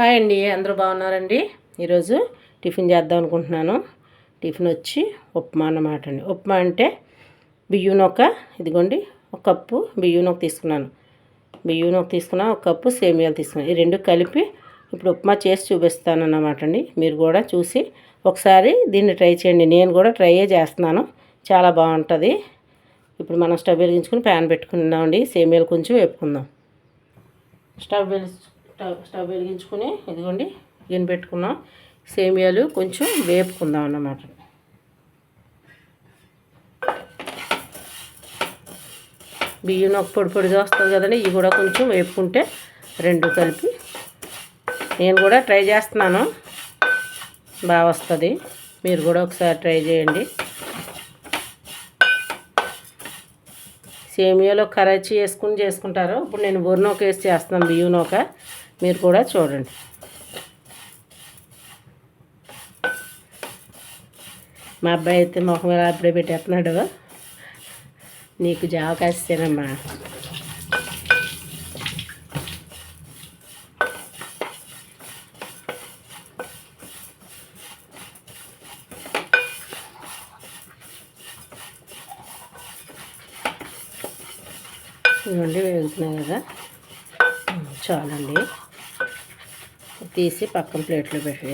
Hi అండి అందరూ బాగున్నారండి? ఈరోజు టిఫిన్ చేద్దాం అనుకుంటున్నాను. టిఫిన్ వచ్చి ఉప్మా అన్నమాట అండి. ఉప్మా అంటే బియ్యం నొక్క ఇదిగోండి ఒక కప్పు బియ్యం నొక్క తీసుకున్నాను. బియ్యం నొక్క తీసుకున్నా ఒక కప్పు సేమియాలు తీసుకున్నాను ఈ రెండు కలిపి ఇప్పుడు ఉప్మా చేసి చూపిస్తాను అన్నమాట అండి. మీరు కూడా చూసి ఒకసారి దీన్ని ట్రై చేయండి. నేను కూడా ట్రైయే చేస్తున్నాను. చాలా బాగుంటుంది. ఇప్పుడు మనం స్టవ్ వెలిగించుకుని ప్యాన్ పెట్టుకుందామండి. సేమియాలు కొంచెం వేపుకుందాం. స్టవ్ వెలిగించు స్టవ్ స్టవ్ వెలిగించుకుని ఇదిగోండి గిన్నె పెట్టుకున్నాం. సేమియాలు కొంచెం వేపుకుందాం అన్నమాట. బియ్యం ఒక పొడి పొడిగా వస్తుంది కదండి ఇవి కూడా కొంచెం వేపుకుంటే రెండు కలిపి. నేను కూడా ట్రై చేస్తున్నాను. బాగా వస్తుంది. మీరు కూడా ఒకసారి ట్రై చేయండి. సేమియాలో కరాచీ వేసుకుని చేసుకుంటారు. ఇప్పుడు నేను బొరినోక వేసి చేస్తున్నాను బియ్యం నూక. మీరు కూడా చూడండి. మా అబ్బాయి అయితే మొహం ఎలా అప్పుడే పెట్టేస్తున్నాడు. నీకు జావ కాస్తేనమ్మా ఇవ్వండి వేగుతున్నాయి కదా. చాలండి. తీసి పక్కన ప్లేట్లో పెట్టి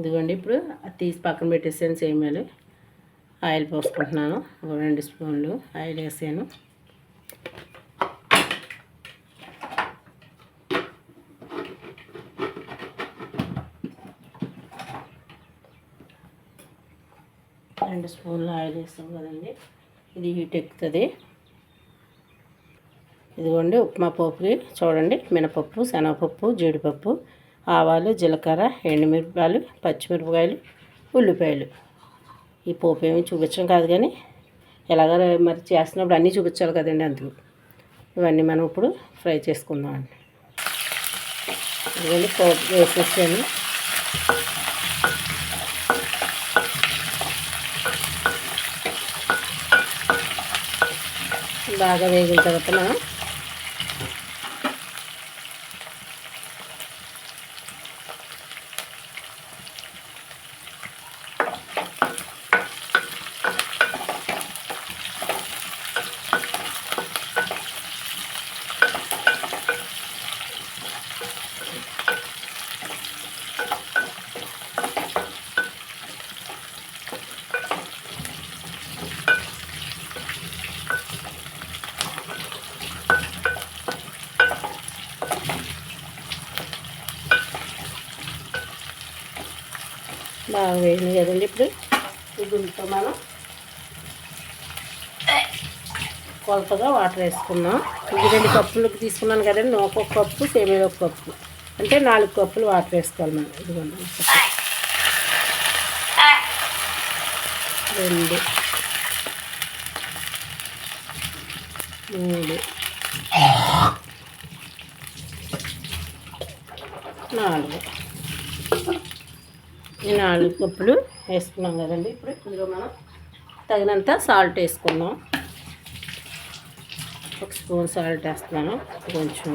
ఇదిగోండి ఇప్పుడు తీసి పక్కన పెట్టేసాను సేమియాలు ఆయిల్ పోసుకుంటున్నాను ఒక రెండు స్పూన్లు ఆయిల్ వేసాను రెండు స్పూన్లు ఆయిల్ వేస్తాం కదండి. ఇది హీట్ ఎక్కుతుంది. ఇదిగోండి ఉప్మా పోపుకి చూడండి. మినపప్పు శనగపప్పు జీడిపప్పు ఆవాలు జీలకర్ర ఎండుమిరపకాయలు పచ్చిమిరపకాయలు ఉల్లిపాయలు. ఈ పోపు ఏమి చూపించడం కాదు కానీ ఎలాగ మరి చేస్తున్నప్పుడు అన్నీ చూపించాలి కదండి అందుకు ఇవన్నీ మనం ఇప్పుడు ఫ్రై చేసుకుందాం అండి. ఇదిగోండి పోపు వేసేసాను బాగా వేగిన తర్వాత మనం బాగా వేయింది కదండి ఇప్పుడు? ఈ మనం కొలతగా వాటర్ వేసుకున్నాం. ఇది రెండు కప్పులకు తీసుకున్నాను కదండి. ఒక కప్పు సేమియా ఒక కప్పు. అంటే నాలుగు కప్పులు వాటర్ వేసుకోవాలి మనం. ఇదిగోండి రెండు మూడు నాలుగు. ఈ నాలుగు పప్పులు వేసుకున్నాం కదండి. ఇప్పుడు ఇందులో మనం తగినంత సాల్ట్ వేసుకున్నాం ఒక స్పూన్ సాల్ట్ వేస్తున్నాను కొంచెం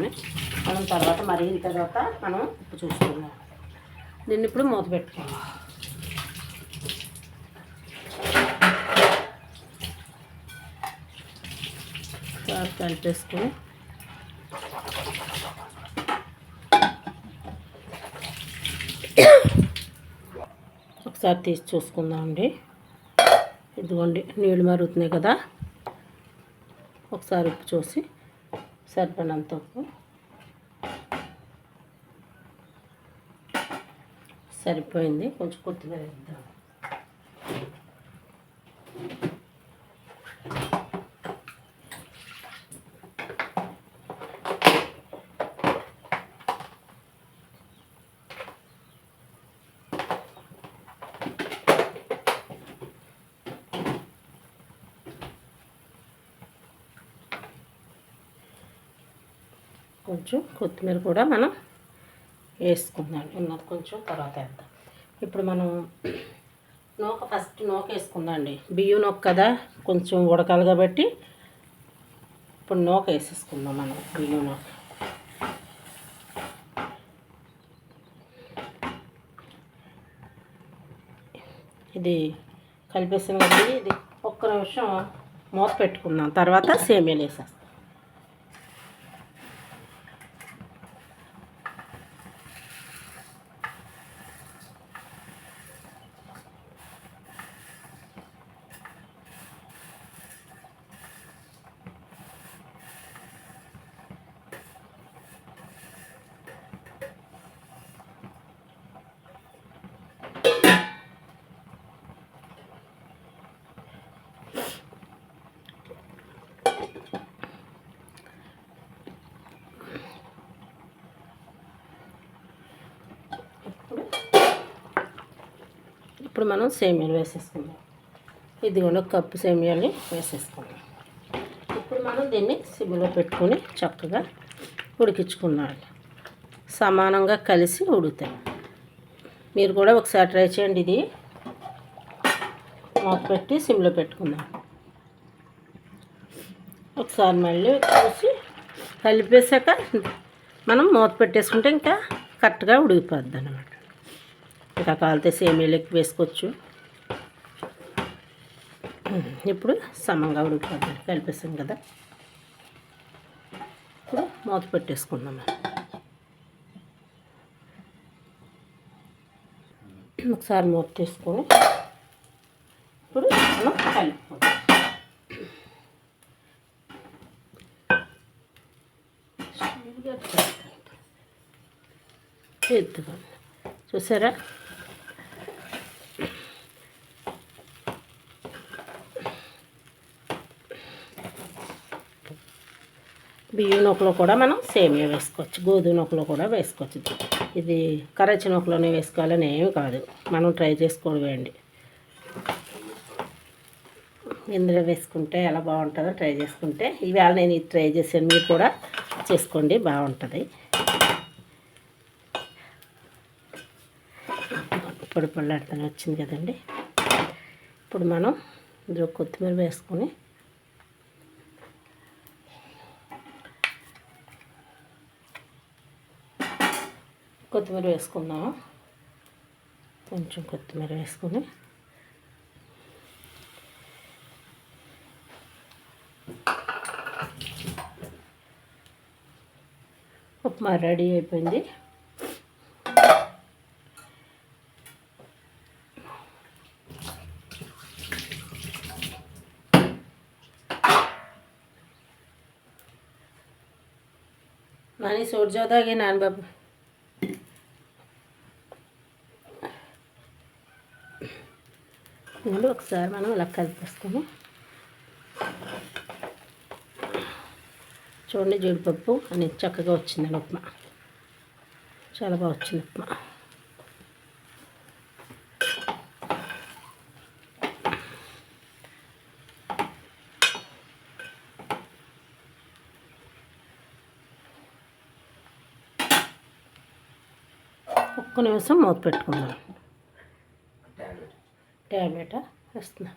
మనం తర్వాత మరిగిన తర్వాత మనం ఉప్పు చూసుకుందాం. దీన్ని ఇప్పుడు మూత పెట్టుకుందాం. కలిపేసుకుని ఒకసారి తీసి చూసుకుందామండి. ఇదిగోండి నీళ్ళు మరుగుతున్నాయి కదా. ఒకసారి ఉప్పు చూసి సరిపడినంత ఉప్పు. సరిపోయింది. కొంచెం కొత్తిమీర వేద్దాం. కొంచెం కొత్తిమీర కూడా మనం వేసుకుందాం. ఉన్నది కొంచెం తర్వాత వేద్దాం. ఇప్పుడు మనం నూక ఫస్ట్ నూక వేసుకుందామండి. బియ్యం నూక కదా కొంచెం ఉడకాలి కాబట్టి ఇప్పుడు నూక వేసేసుకుందాం మనం బియ్యం నూక. ఇది కలిపేసిన ఇది ఒక్క నిమిషం మూత పెట్టుకుందాం. తర్వాత సేమియాలు వేసేస్తాం. ఇప్పుడు మనం సేమియాలు వేసేసుకుందాం. ఇది కూడా ఒక కప్పు సేమియాని వేసేసుకుందాం. ఇప్పుడు మనం దీన్ని సిమ్లో పెట్టుకుని చక్కగా ఉడికించుకున్నాం సమానంగా కలిసి ఉడుతాయి. మీరు కూడా ఒకసారి ట్రై చేయండి ఇది. మూత పెట్టి సిమ్లో పెట్టుకుందాం. ఒకసారి మళ్ళీ చూసి కలిపేసాక మనం మూత పెట్టేసుకుంటే ఇంకా కరెక్ట్గా ఉడికిపోద్ది ఇంకా కాలితే సేమియాలు ఎక్కువ వేసుకోవచ్చు. ఇప్పుడు సమంగా ఉడికిపోద్ది కలిపేసాం కదా. ఇప్పుడు మూత పెట్టేసుకుందాం. ఒకసారి మూత తీసుకొని ఇప్పుడు మనం కలుపుకుందాం. ఎత్తుకోండి చూసారా? బియ్యం నూకలో కూడా మనం సేమియా వేసుకోవచ్చు గోధుమ నూకలో కూడా వేసుకోవచ్చు. ఇది కరచి నూకలోనే వేసుకోవాలని ఏమి కాదు. మనం ట్రై చేసుకోవడమేండి ఇందులో వేసుకుంటే ఎలా బాగుంటుందో ట్రై చేసుకుంటే ఈవేళ నేను ఇది ట్రై చేశాను మీరు కూడా చేసుకోండి బాగుంటుంది. పొడి పొళ్ళాడుతూనే వచ్చింది కదండి. ఇప్పుడు మనం ఇందులో కొత్తిమీర వేసుకొని కొత్తిమీర వేసుకుందాము? కొంచెం కొత్తిమీర వేసుకొని. ఉప్మా రెడీ అయిపోయింది. నాని సోడ్ నాన్న బాబు ముందు ఒకసారి మనం ఇలా కలిపేసుకొని చూడండి జీడిపప్పు అనేది చక్కగా వచ్చిందండి ఉప్మా చాలా బాగా వచ్చింది ఉప్మా ఒక్క నిమిషం మూత పెట్టుకుందాం. ట్యాబ్లెట్ వస్తున్నా.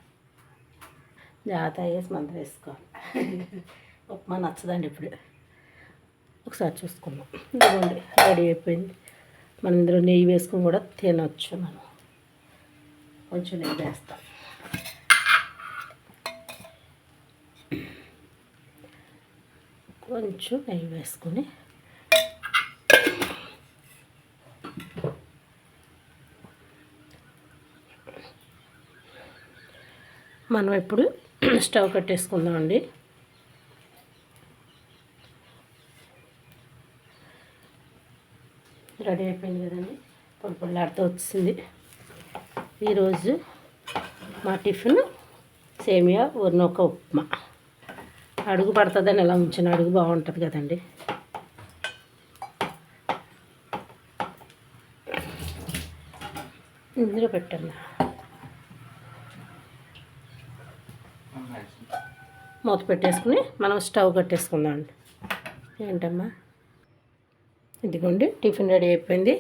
జాగ్రత్త వేసి మంద వేసుకోవాలి ఉప్మా నచ్చదండి ఇప్పుడు. ఒకసారి చూసుకుందాం. ఇదిగోండి రెడీ అయిపోయింది. మనం ఇందులో నెయ్యి వేసుకొని కూడా తినొచ్చు మనం. కొంచెం నెయ్యి వేస్తాం. కొంచెం నెయ్యి వేసుకొని మనం ఇప్పుడు స్టవ్ కట్టేసుకుందామండి. రెడీ అయిపోయింది కదండి. పొడి పొడిలాడుతూ వచ్చింది ఈరోజు మా టిఫిన్ సేమియా ఉర్నొక ఉప్మా. అడుగు పడుతుందని ఎలా ఉంచిన అడుగు బాగుంటుంది కదండి. ఇందులో పెట్టండి మూత పెట్టేసుకుని మనం స్టవ్ కట్టేసుకుందాం అండి ఏంటమ్మా? ఇదిగోండి టిఫిన్ రెడీ అయిపోయింది.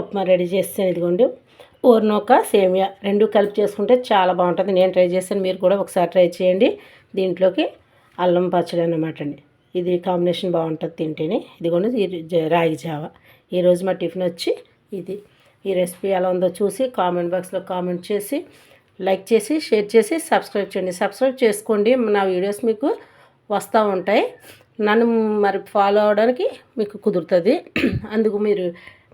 ఉప్మా రెడీ చేస్తాను ఇదిగోండి. ఊర్నోక సేమియా రెండు కలిపి చేసుకుంటే చాలా బాగుంటుంది. నేను ట్రై చేస్తాను మీరు కూడా ఒకసారి ట్రై చేయండి. దీంట్లోకి అల్లం పచ్చడి అన్నమాట అండి. ఇది కాంబినేషన్ బాగుంటుంది తింటేనే. ఇదిగోండి రాగి జావ. ఈరోజు మా టిఫిన్ వచ్చి ఇది. ఈ రెసిపీ ఎలా ఉందో చూసి కామెంట్ బాక్స్లో కామెంట్ చేసి లైక్ చేసి షేర్ చేసి సబ్స్క్రైబ్ చేయండి. సబ్స్క్రైబ్ చేసుకోండి. నా వీడియోస్ మీకు వస్తూ ఉంటాయి. నన్ను మరి ఫాలో అవడానికి మీకు కుదురుతుంది. అందుకు మీరు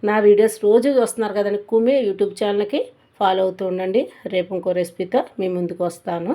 నా వీడియోస్ రోజు వస్తున్నారు కదండి కుమి యూట్యూబ్ ఛానల్కి ఫాలో అవుతూ ఉండండి. రేపు ఇంకో రెసిపీతో మీ ముందుకు వస్తాను.